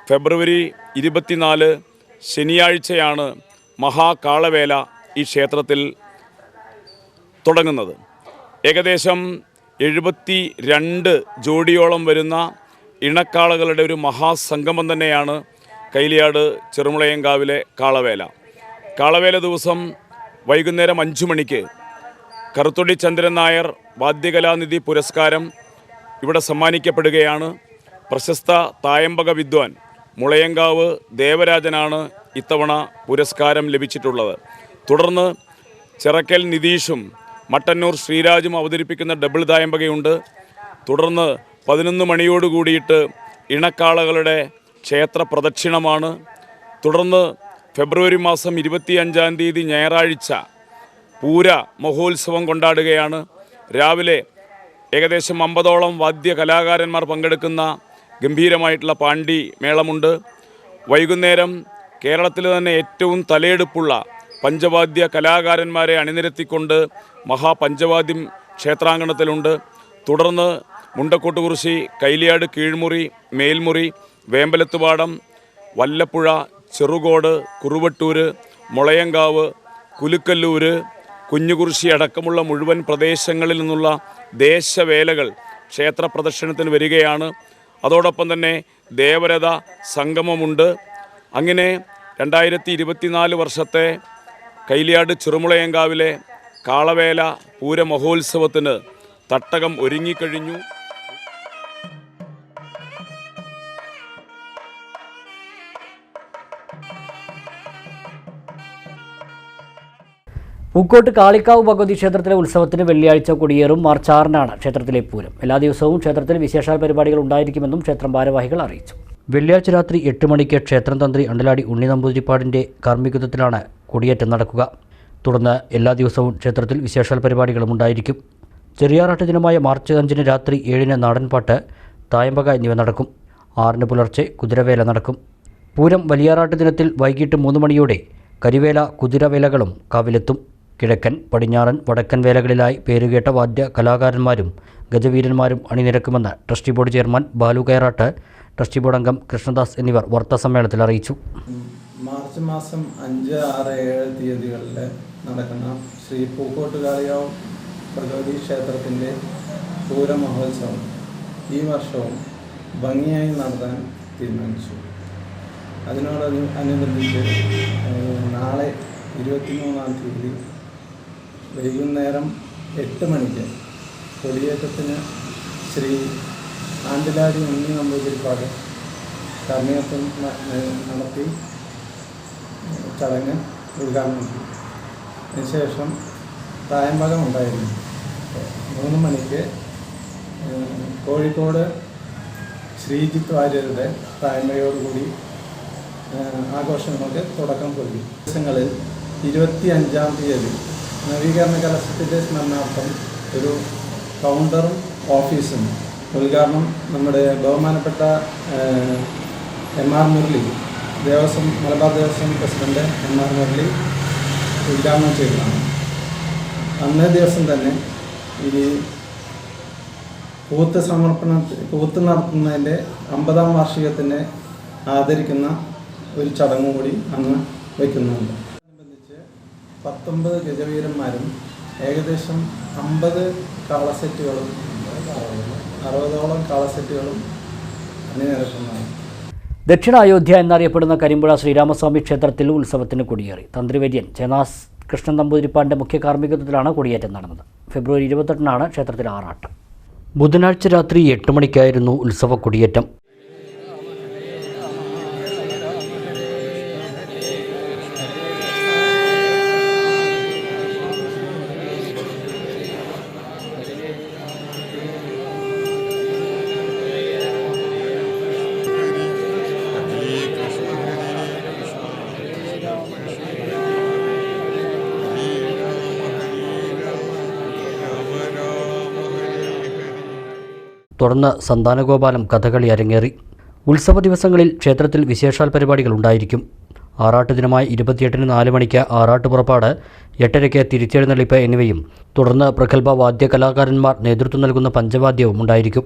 ഫെബ്രുവരി ഇരുപത്തിനാല് ശനിയാഴ്ചയാണ് മഹാകാളവേല ഈ ക്ഷേത്രത്തിൽ തുടങ്ങുന്നത്. ഏകദേശം എഴുപത്തി രണ്ട് ജോഡിയോളം വരുന്ന ഇണക്കാളകളുടെ ഒരു മഹാസംഗമം തന്നെയാണ് കൈലിയാട് ചെറുമുളയങ്കാവിലെ കാളവേല. കാളവേല ദിവസം വൈകുന്നേരം അഞ്ചു മണിക്ക് കറുത്തൊടി ചന്ദ്രൻ നായർ വാദ്യകലാനിധി പുരസ്കാരം ഇവിടെ സമ്മാനിക്കപ്പെടുകയാണ്. പ്രശസ്ത തായമ്പക വിദ്വാൻ മുളയങ്കാവ് ദേവരാജനാണ് ഇത്തവണ പുരസ്കാരം ലഭിച്ചിട്ടുള്ളത്. തുടർന്ന് ചിറക്കൽ നിതീഷും മട്ടന്നൂർ ശ്രീരാജും അവതരിപ്പിക്കുന്ന ഡബിൾ തായമ്പകയുണ്ട്. തുടർന്ന് പതിനൊന്ന് മണിയോട് കൂടിയിട്ട് ഇണക്കാളകളുടെ ക്ഷേത്ര പ്രദക്ഷിണമാണ്. തുടർന്ന് ഫെബ്രുവരി മാസം ഇരുപത്തിയഞ്ചാം തീയതി ഞായറാഴ്ച പൂര മഹോത്സവം കൊണ്ടാടുകയാണ്. രാവിലെ ഏകദേശം അമ്പതോളം വാദ്യ കലാകാരന്മാർ പങ്കെടുക്കുന്ന ഗംഭീരമായിട്ടുള്ള പാണ്ഡി മേളമുണ്ട്. വൈകുന്നേരം കേരളത്തിൽ തന്നെ ഏറ്റവും തലയെടുപ്പുള്ള പഞ്ചവാദ്യ കലാകാരന്മാരെ അണിനിരത്തിക്കൊണ്ട് മഹാപഞ്ചവാദ്യം ക്ഷേത്രാങ്കണത്തിലുണ്ട്. തുടർന്ന് മുണ്ടക്കോട്ടുകുറിശി കൈലിയാട് കീഴ്മുറി മേൽമുറി വേമ്പലത്തുപാടം വല്ലപ്പുഴ ചെറുകോട് കുറുവട്ടൂർ മുളയങ്കാവ് കുലുക്കല്ലൂര് കുഞ്ഞുകുറിശി അടക്കമുള്ള മുഴുവൻ പ്രദേശങ്ങളിൽ നിന്നുള്ള ദേശവേലകൾ ക്ഷേത്ര പ്രദർശനത്തിന് വരികയാണ്. അതോടൊപ്പം തന്നെ ദേവരഥ സംഗമമുണ്ട്. അങ്ങനെ രണ്ടായിരത്തി ഇരുപത്തിനാല് വർഷത്തെ കൈലിയാട് ചെറുമുളയങ്കാവിലെ കാളവേല പൂരമഹോത്സവത്തിന് തട്ടകം ഒരുങ്ങിക്കഴിഞ്ഞു. പൂക്കോട്ട് കാളിക്കാവ് ഭഗവതി ക്ഷേത്രത്തിലെ ഉത്സവത്തിന് വെള്ളിയാഴ്ച കൊടിയേറും മാർച്ച് ആറിനാണ് ക്ഷേത്രത്തിലെ പൂരം. എല്ലാ ദിവസവും ക്ഷേത്രത്തിൽ വിശേഷാൽ പരിപാടികൾ ഉണ്ടായിരിക്കുമെന്നും ക്ഷേത്രം ഭാരവാഹികൾ അറിയിച്ചു. വെള്ളിയാഴ്ച രാത്രി എട്ട് മണിക്ക് ക്ഷേത്രം തന്ത്രി അണ്ടലാടി ഉണ്ണി നമ്പൂതിരിപ്പാടിന്റെ കാർമ്മികത്വത്തിലാണ് കൊടിയേറ്റം നടക്കുക. തുടർന്ന് എല്ലാ ദിവസവും ക്ഷേത്രത്തിൽ വിശേഷാൽ പരിപാടികളും ഉണ്ടായിരിക്കും. ചെറിയാറാട്ട് ദിനമായ മാർച്ച് അഞ്ചിന് രാത്രി ഏഴിന് നാടൻപാട്ട് തായമ്പക എന്നിവ നടക്കും. ആറിന് പുലർച്ചെ കുതിരവേല നടക്കും. പൂരം വലിയാറാട്ട് ദിനത്തിൽ വൈകിട്ട് മൂന്ന് മണിയോടെ കരിവേല കുതിരവേലകളും കാവിലെത്തും. കിഴക്കൻ പടിഞ്ഞാറൻ വടക്കൻ വേലകളിലായി പേരുകേട്ട വാദ്യ കലാകാരന്മാരും ഗജവീരന്മാരും അണിനിരക്കുമെന്ന് trustee board chairman Balu Kayarat trustee board അംഗം കൃഷ്ണദാസ് എന്നിവർ വാർത്താസമ്മേളനത്തിൽ അറിയിച്ചു. മാർച്ച് മാസം അഞ്ച് ആറ് ഏഴ് തീയതികളിൽ നടക്കുന്ന ശ്രീ പൂക്കോട്ട് കാളിയാവ് ഭഗവതി ക്ഷേത്രത്തിന്റെ പൂരമഹോത്സവം ഈ വർഷവും ഭംഗിയായി നടത്താൻ തീരുമാനിച്ചു. അതിനോട് അനുബന്ധിച്ച് നാളെ ഇരുപത്തിമൂന്നാം തീയതി വൈകുന്നേരം എട്ട് മണിക്ക് കൊടിയേറ്റത്തിന് ശ്രീ ആണ്ടിലാടി ഉണ്ണി നമ്പൂതിരിപ്പാട് കർമ്മയത്വം നടത്തി ചടങ്ങ് ഉദ്ഘാടനം ചെയ്തു അതിനുശേഷം തായമ്പലം ഉണ്ടായിരുന്നു. മൂന്ന് മണിക്ക് കോഴിക്കോട് ശ്രീജിത്ത് വാര്യരുടെ തായ്മയോടുകൂടി ആഘോഷങ്ങൾക്ക് തുടക്കം കുറിക്കും. ദിവസങ്ങളിൽ ഇരുപത്തി അഞ്ചാം തീയതി നവീകരണ കലശത്തിന്റെ സ്മരണാർത്ഥം ഒരു കൗണ്ടറും ഓഫീസും ഉദ്ഘാടനം നമ്മുടെ ബഹുമാനപ്പെട്ട M R Murali Devaswom Malabar Devaswom president M R Murali ഉദ്ഘാടനം ചെയ്തതാണ്. അന്നേ ദിവസം തന്നെ ഈ കൂത്ത് സമർപ്പണ കൂത്ത് നടത്തുന്നതിന്റെ അമ്പതാം വാർഷികത്തിനെ ആദരിക്കുന്ന ഒരു ചടങ്ങും കൂടി അന്ന് വയ്ക്കുന്നുണ്ട് പത്തൊമ്പത് ഗജവീരന്മാരും ഏകദേശം അമ്പത് കാളസെറ്റുകളും അറുപതോളം കാളസെറ്റുകളും അണിനിരക്കുന്നതാണ് ദക്ഷിണ അയോധ്യ എന്നറിയപ്പെടുന്ന കരിമ്പുഴ ശ്രീരാമസ്വാമി ക്ഷേത്രത്തിൽ ഉത്സവത്തിന് കൊടിയേറി. തന്ത്രിവര്യൻ ചേനാസ് കൃഷ്ണൻ നമ്പൂതിരിപ്പാടിന്റെ മുഖ്യ കാർമ്മികത്വത്തിലാണ് കൊടിയേറ്റം നടന്നത്. ഫെബ്രുവരി ഇരുപത്തെട്ടിനാണ് ക്ഷേത്രത്തിൽ ആറാട്ട്. ബുധനാഴ്ച രാത്രി എട്ട് മണിക്കായിരുന്നു ഉത്സവ കൊടിയേറ്റം. തുടർന്ന് സന്താനഗോപാലം കഥകളി അരങ്ങേറി. ഉത്സവ ദിവസങ്ങളിൽ ക്ഷേത്രത്തിൽ വിശേഷാൽ പരിപാടികൾ ഉണ്ടായിരിക്കും. ആറാട്ട് ദിനമായ ഇരുപത്തിയെട്ടിന് നാല് മണിക്ക് ആറാട്ട് പുറപ്പാട് എട്ടരയ്ക്ക് തിരിച്ചെഴുന്നള്ളിപ്പ് എന്നിവയും തുടർന്ന് പ്രഗത്ഭ വാദ്യ കലാകാരന്മാർ നേതൃത്വം നൽകുന്ന പഞ്ചവാദ്യവും ഉണ്ടായിരിക്കും.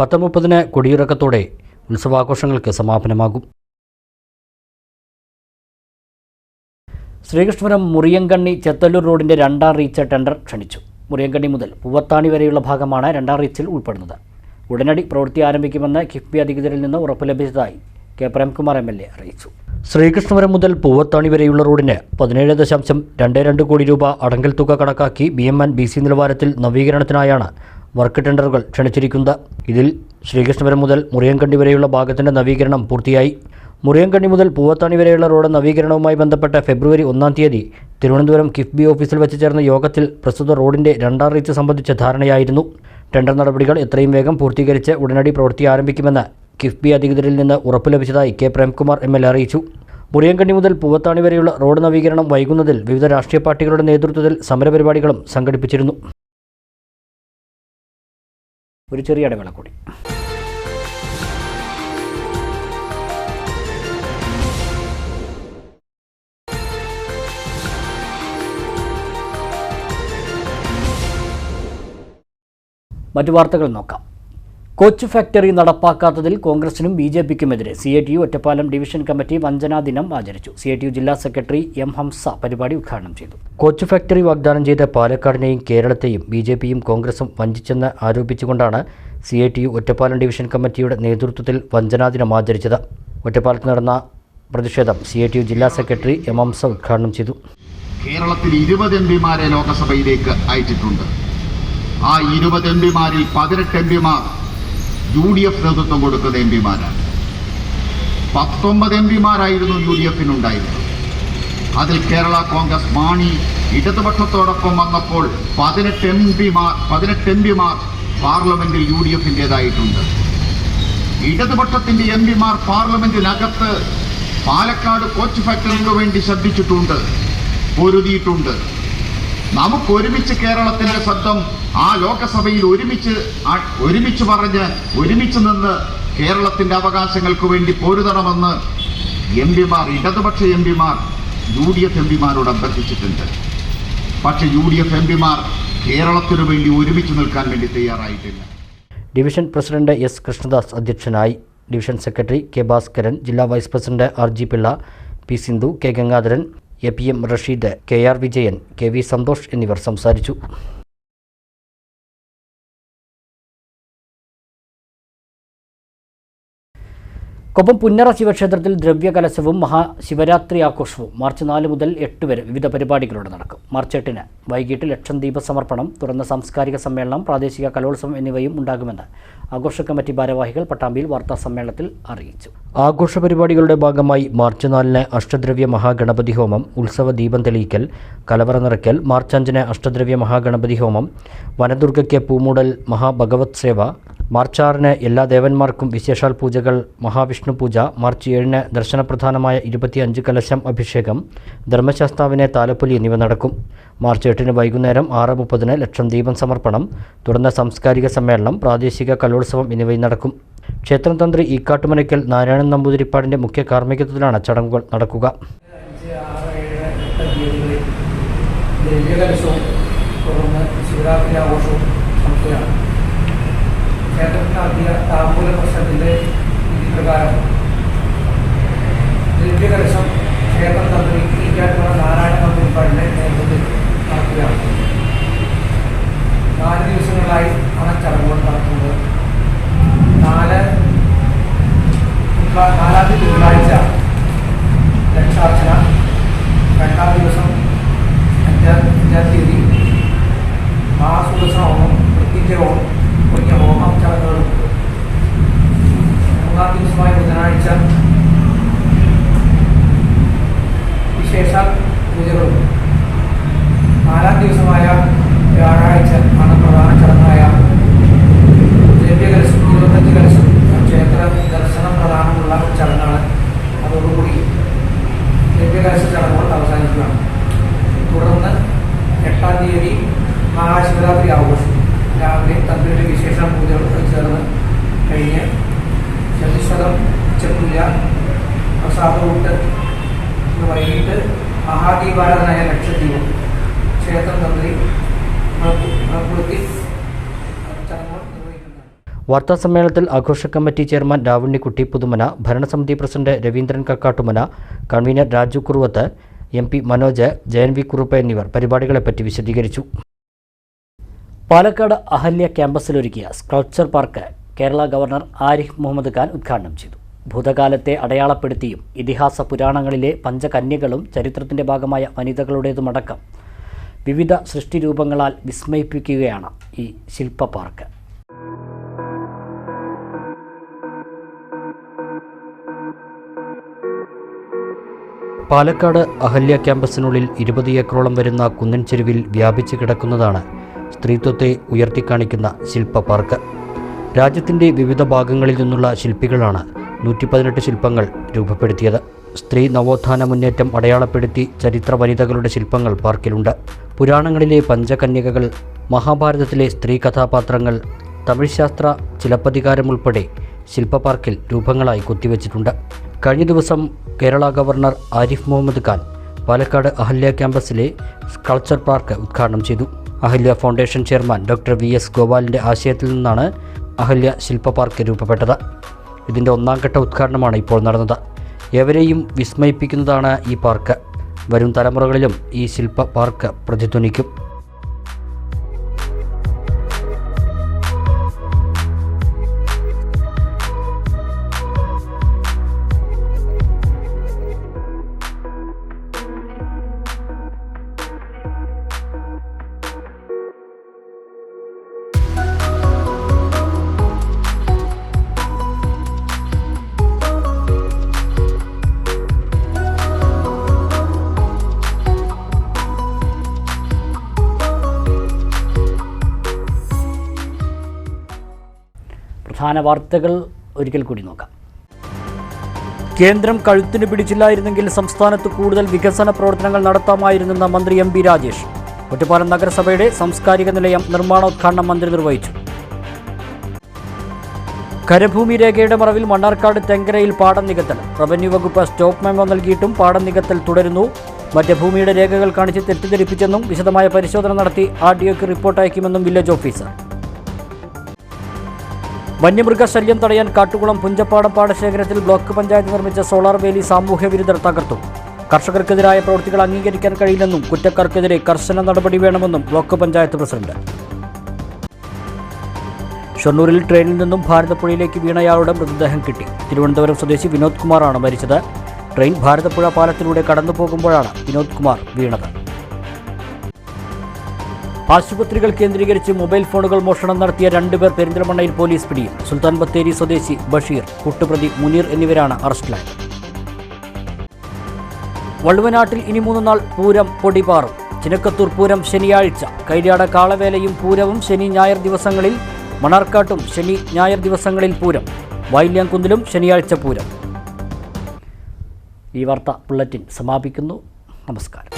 പത്ത് മുപ്പതിന് കൊടിയിറക്കത്തോടെ ഉത്സവാഘോഷങ്ങൾക്ക് സമാപനമാകും. ശ്രീകൃഷ്ണപുരം മുറിയങ്കണ്ണി ചെത്തല്ലൂർ റോഡിന്റെ രണ്ടാം റീച്ച് ടെൻഡർ ക്ഷണിച്ചു. മുറിയങ്കണ്ണി മുതൽ പൂവത്താണി വരെയുള്ള ഭാഗമാണ് രണ്ടാം റീച്ചിൽ ഉൾപ്പെടുന്നത്. ഉടനടി പ്രവൃത്തി ആരംഭിക്കുമെന്ന് കിഫ്ബി അധികൃതരിൽ നിന്ന് ഉറപ്പ് ലഭിച്ചതായി K Premkumar M L A അറിയിച്ചു. ശ്രീകൃഷ്ണപുരം മുതൽ പൂവത്താണി വരെയുള്ള റോഡിന് പതിനേഴ് ദശാംശം രണ്ട് രണ്ട് കോടി രൂപ അടങ്കൽ തുക കണക്കാക്കി B M and B C നിലവാരത്തിൽ നവീകരണത്തിനായാണ് വർക്ക് ടെൻഡറുകൾ ക്ഷണിച്ചിരിക്കുന്നത്. ഇതിൽ ശ്രീകൃഷ്ണപുരം മുതൽ മുറിയങ്കണ്ടി വരെയുള്ള ഭാഗത്തിന്റെ നവീകരണം പൂർത്തിയായി. മുറിയങ്കണ്ണി മുതൽ പൂവത്താണി വരെയുള്ള റോഡ് നവീകരണവുമായി ബന്ധപ്പെട്ട ഫെബ്രുവരി ഒന്നാം തീയതി തിരുവനന്തപുരം കിഫ്ബി ഓഫീസിൽ വെച്ച് ചേർന്ന യോഗത്തിൽ പ്രസ്തുത റോഡിന്റെ രണ്ടാം റീച്ച് സംബന്ധിച്ച ധാരണയായിരുന്നു. ടെൻഡർ നടപടികൾ എത്രയും വേഗം പൂർത്തീകരിച്ച് ഉടനടി പ്രവൃത്തി ആരംഭിക്കുമെന്ന് കിഫ്ബി അധികൃതരിൽ നിന്ന് ഉറപ്പ് ലഭിച്ചതായി K Premkumar M L A അറിയിച്ചു. മുറിയങ്കണ്ണി മുതൽ പൂവത്താണി വരെയുള്ള റോഡ് നവീകരണം വൈകുന്നതിൽ വിവിധ രാഷ്ട്രീയ പാർട്ടികളുടെ നേതൃത്വത്തിൽ സമരപരിപാടികളും സംഘടിപ്പിച്ചിരുന്നു. ഒരു ചെറിയ ഇടവേള കൂടി. മറ്റു വാർത്തകൾ നോക്കാം. കോച്ച് ഫാക്ടറി നടപ്പാക്കാത്തതിൽ കോൺഗ്രസിനും B J പിക്കുമെതിരെ C I T U Ottapalam division committee വഞ്ചനാ ദിനം ആചരിച്ചു. സി ഐ ടി യു ജില്ലാ സെക്രട്ടറി എം ഹംസ പരിപാടി ഉദ്ഘാടനം ചെയ്തു. കോച്ച് ഫാക്ടറി വാഗ്ദാനം ചെയ്ത പാലക്കാടിനെയും കേരളത്തെയും ബി ജെ പിയും കോൺഗ്രസും വഞ്ചിച്ചെന്ന് ആരോപിച്ചുകൊണ്ടാണ് C I T U Ottapalam division കമ്മിറ്റിയുടെ നേതൃത്വത്തിൽ വഞ്ചനാ ദിനം ആചരിച്ചത്. ഒറ്റപ്പാലത്ത് നടന്ന പ്രതിഷേധം സി ഐ ടി യു ജില്ലാ സെക്രട്ടറി എം ഹംസ ഉദ്ഘാടനം ചെയ്തു. കേരളത്തിൽ ഇരുപത് എം പിമാരെ ലോക്സഭയിലേക്ക് അയച്ചിട്ടുണ്ട്. ആ ഇരുപത് എം പിമാരിൽ പതിനെട്ട് എം പിമാർ യു ഡി എഫ് നേതൃത്വം കൊടുക്കുന്ന എം പിമാരാണ്. പത്തൊമ്പത് എം പിമാരായിരുന്നു യു ഡി എഫിനുണ്ടായിരുന്നത് അതിൽ കേരള കോൺഗ്രസ് മാണി ഇടതുപക്ഷത്തോടൊപ്പം വന്നപ്പോൾ പതിനെട്ട് എം പിമാർ പതിനെട്ട് എം പിമാർ പാർലമെന്റിൽ യു ഡി എഫിന്റെതായിട്ടുണ്ട് ഇടതുപക്ഷത്തിന്റെ എം പിമാർ പാർലമെന്റിനകത്ത് പാലക്കാട് കോച്ച് ഫാക്ടറിക്ക് വേണ്ടി ശബ്ദിച്ചിട്ടുണ്ട് പൊരുതിയിട്ടുണ്ട്. നമുക്ക് ഒരുമിച്ച് കേരളത്തിന്റെ ശബ്ദം ആ ലോകസഭയിൽ ഒരുമിച്ച് ഒരുമിച്ച് പറഞ്ഞ് ഒരുമിച്ച് നിന്ന് കേരളത്തിന്റെ അവകാശങ്ങൾക്ക് വേണ്ടി പോരുതണമെന്ന് എം പിമാർ ഇടതുപക്ഷ എം പിമാർ യു ഡി എഫ് എം പിമാരോട് അഭ്യർത്ഥിച്ചിട്ടുണ്ട്. പക്ഷെ യു ഡി എഫ് എം പിമാർ കേരളത്തിനു വേണ്ടി ഒരുമിച്ച് നിൽക്കാൻ വേണ്ടി തയ്യാറായിട്ടില്ല. ഡിവിഷൻ പ്രസിഡന്റ് എസ് കൃഷ്ണദാസ് അധ്യക്ഷനായി ഡിവിഷൻ സെക്രട്ടറി കെ ഭാസ്കരൻ ജില്ലാ vice president R G Pillai P Sindhu K Gangadharan A P M Rasheed K R Vijayan K V Santhosh എന്നിവർ സംസാരിച്ചു. കൊപ്പം പുന്നറ ശിവക്ഷേത്രത്തിൽ ദ്രവ്യകലശവും മഹാശിവരാത്രി ആഘോഷവും മാർച്ച് നാല് മുതൽ എട്ട് വരെ വിവിധ പരിപാടികളോടെ നടക്കും. മാർച്ച് എട്ടിന് വൈകിട്ട് ലക്ഷം ദീപ സമർപ്പണം തുറന്ന സാംസ്കാരിക സമ്മേളനം പ്രാദേശിക കലോത്സവം എന്നിവയും ഉണ്ടാകുമെന്ന് ആഘോഷ കമ്മിറ്റി ഭാരവാഹികൾ പട്ടാമ്പിയിൽ വാർത്താ സമ്മേളനത്തിൽ അറിയിച്ചു. ആഘോഷ പരിപാടികളുടെ ഭാഗമായി മാർച്ച് നാലിന് അഷ്ടദ്രവ്യ മഹാഗണപതി ഹോമം ഉത്സവ ദീപം തെളിയിക്കൽ കലവറ നിറയ്ക്കൽ മാർച്ച് അഞ്ചിന് അഷ്ടദ്രവ്യ മഹാഗണപതി ഹോമം വനദുർഗയ്ക്ക് പൂമൂടൽ മഹാഭഗവത് സേവ മാർച്ച് ആറിന് എല്ലാ ദേവന്മാർക്കും വിശേഷാൽ പൂജകൾ മഹാവിഷ്ണു പൂജ മാർച്ച് ഏഴിന് ദർശനപ്രധാനമായ ഇരുപത്തിയഞ്ച് കലശം അഭിഷേകം ധർമ്മശാസ്താവിനെ താലപ്പൊലി എന്നിവ നടക്കും. മാർച്ച് എട്ടിന് വൈകുന്നേരം ആറ് മുപ്പതിന് ലക്ഷം ദീപം സമർപ്പണം തുടർന്ന് സാംസ്കാരിക സമ്മേളനം പ്രാദേശിക കലോത്സവം എന്നിവയും നടക്കും. ക്ഷേത്രം തന്ത്രി ഈക്കാട്ടുമനയ്ക്കൽ നാരായണൻ നമ്പൂതിരിപ്പാടിന്റെ മുഖ്യ കാർമ്മികത്വത്തിലാണ് ചടങ്ങുകൾ നടക്കുക. ശിവരാത്രി ആഘോഷവും ಯಾಕಂತಂದ್ರೆ ಆ ಮೂಲ ಪಕ್ಷದಲ್ಲಿ ಈ ಪ್ರಕಾರ ಲಿಬ್ರಿಗಲಿಸಂ ಯಾಕಂತಂದ್ರೆ ಈ ಜಾತಿಗಳ ನಾರಾಯಣ ಮತ್ತು ಪಡೆದ ഇന്ന് വൈകിട്ട് മഹാദീപാരാധനായ ലക്ഷദ്വീപം. ക്ഷേത്രം തന്ത്രി വാർത്താ സമ്മേളനത്തിൽ ആഘോഷ കമ്മിറ്റി ചെയർമാൻ രാവുണ്ണിക്കുട്ടി പുതുമന ഭരണസമിതി president Raveendran Kakkattumana convener Raju Kuruvath M P Manoj Jayan V Kurup എന്നിവർ പരിപാടികളെപ്പറ്റി വിശദീകരിച്ചു. Palakkad Ahalya ക്യാമ്പസിലൊരുക്കിയ sculpture park Kerala governor Arif Mohammed Khan ഉദ്ഘാടനം ചെയ്തു. ഭൂതകാലത്തെ അടയാളപ്പെടുത്തിയും ഇതിഹാസ പുരാണങ്ങളിലെ പഞ്ചകന്യകളും ചരിത്രത്തിന്റെ ഭാഗമായ വനിതകളുടേതുമടക്കം വിവിധ സൃഷ്ടിരൂപങ്ങളാൽ വിസ്മയിപ്പിക്കുകയാണ് ഈ ശില്പ പാർക്ക് പാലക്കാട് അഹല്യ ക്യാമ്പസിനുള്ളിൽ ഇരുപത് ഏക്കറോളം വരുന്ന കുന്നൻ ചെരുവിൽ വ്യാപിച്ചു കിടക്കുന്നതാണ് സ്ത്രീത്വത്തെ ഉയർത്തിക്കാണിക്കുന്ന ശില്പ പാർക്ക് രാജ്യത്തിന്റെ വിവിധ ഭാഗങ്ങളിൽ നിന്നുള്ള ശില്പികളാണ് നൂറ്റി പതിനെട്ട് ശില്പങ്ങൾ രൂപപ്പെടുത്തിയത്. സ്ത്രീ നവോത്ഥാന മുന്നേറ്റം അടയാളപ്പെടുത്തി ചരിത്ര വനിതകളുടെ ശില്പങ്ങൾ പാർക്കിലുണ്ട്. പുരാണങ്ങളിലെ പഞ്ചകന്യകകൾ മഹാഭാരതത്തിലെ സ്ത്രീ കഥാപാത്രങ്ങൾ തമിഴ് ശാസ്ത്ര ചിലപ്പതികാരം ഉൾപ്പെടെ ശില്പ പാർക്കിൽ രൂപങ്ങളായി കൊത്തിവെച്ചിട്ടുണ്ട്. കഴിഞ്ഞ ദിവസം കേരള ഗവർണർ ആരിഫ് മുഹമ്മദ് ഖാൻ പാലക്കാട് അഹല്യ ക്യാമ്പസിലെ സ്കൾച്ചർ പാർക്ക് ഉദ്ഘാടനം ചെയ്തു. Ahalya foundation chairman doctor V S ഗോപാലിന്റെ ആശയത്തിൽ നിന്നാണ് അഹല്യ ശില്പ പാർക്ക് രൂപപ്പെട്ടത്. ഇതിന്റെ ഒന്നാം ഘട്ട ഉദ്ഘാടനമാണ് ഇപ്പോൾ നടന്നത്. എവരെയും വിസ്മയിപ്പിക്കുന്നതാണ് ഈ പാർക്ക്. വരും തലമുറകളിലും ഈ ശില്പ പാർക്ക് പ്രതിധ്വനിക്കും. പ്രധാന വാർത്തകൾ ഒരിക്കൽ കൂടി നോക്കാം. കേന്ദ്രം കഴുത്തിന് പിടിച്ചില്ലായിരുന്നെങ്കിൽ സംസ്ഥാനത്ത് കൂടുതൽ വികസന പ്രവർത്തനങ്ങൾ നടത്താമായിരുന്നെന്ന മന്ത്രി എം പി രാജേഷ്. ഒറ്റപ്പാലം നഗരസഭയുടെ സാംസ്കാരിക നിലയം നിർമ്മാണോദ്ഘാടനം മന്ത്രി നിർവഹിച്ചു. കരഭൂമി രേഖയുടെ മറവിൽ മണ്ണാർക്കാട് തെങ്കരയിൽ പാടം നികത്തൽ. റവന്യൂ വകുപ്പ് സ്റ്റോപ്പ് മെമ്മോ നൽകിയിട്ടും പാടം നികത്തൽ തുടരുന്നു. മറ്റ് ഭൂമിയുടെ രേഖകൾ കാണിച്ച് തെറ്റിദ്ധരിപ്പിച്ചെന്നും വിശദമായ പരിശോധന നടത്തി ആർ റിപ്പോർട്ട് അയക്കുമെന്നും വില്ലേജ് ഓഫീസർ. വന്യമൃഗശല്യം തടയാൻ കാട്ടുകുളം പുഞ്ചപ്പാടം പാടശേഖരത്തിൽ ബ്ലോക്ക് പഞ്ചായത്ത് നിർമ്മിച്ച സോളാർ വേലി സാമൂഹ്യ വിരുദ്ധർ തകർത്തു. കർഷകർക്കെതിരായ പ്രവൃത്തികൾ അംഗീകരിക്കാൻ കഴിയില്ലെന്നും കുറ്റക്കാർക്കെതിരെ കർശന നടപടി വേണമെന്നും ബ്ലോക്ക് പഞ്ചായത്ത് പ്രസിഡന്റ്. ഷൊർണൂരിൽ ട്രെയിനിൽ നിന്നും ഭാരതപ്പുഴയിലേക്ക് വീണയാളുടെ മൃതദേഹം കിട്ടി. തിരുവനന്തപുരം സ്വദേശി വിനോദ് കുമാറാണ് മരിച്ചത്. ട്രെയിൻ ഭാരതപ്പുഴ പാലത്തിലൂടെ കടന്നു പോകുമ്പോഴാണ് വിനോദ് കുമാർ വീണത്. ആശുപത്രികൾ കേന്ദ്രീകരിച്ച് മൊബൈൽ ഫോണുകൾ മോഷണം നടത്തിയ രണ്ടുപേർ പെരിന്തൽമണ്ണയിൽ പോലീസ് പിടിയിൽ. സുൽത്താൻ ബത്തേരി സ്വദേശി ബഷീർ കൂട്ടുപ്രതി മുനീർ എന്നിവരാണ് അറസ്റ്റിലായത്. വള്ളുവനാട്ടിൽ ഇനി മൂന്ന് നാൾ പൂരം പൊടിപാറും. ചിനക്കത്തൂർ പൂരം ശനിയാഴ്ച. കൈരാട കാളവേലയും പൂരവും ശനി ഞായർ ദിവസങ്ങളിൽ മണർക്കാട്ടും ശനി ഞായർ ദിവസങ്ങളിൽ പൂരം. വൈല്യാംകുന്നിലും ശനിയാഴ്ച പൂരം. ഈ വാർത്ത ബുള്ളറ്റിൻ സമാപിക്കുന്നു. നമസ്കാരം.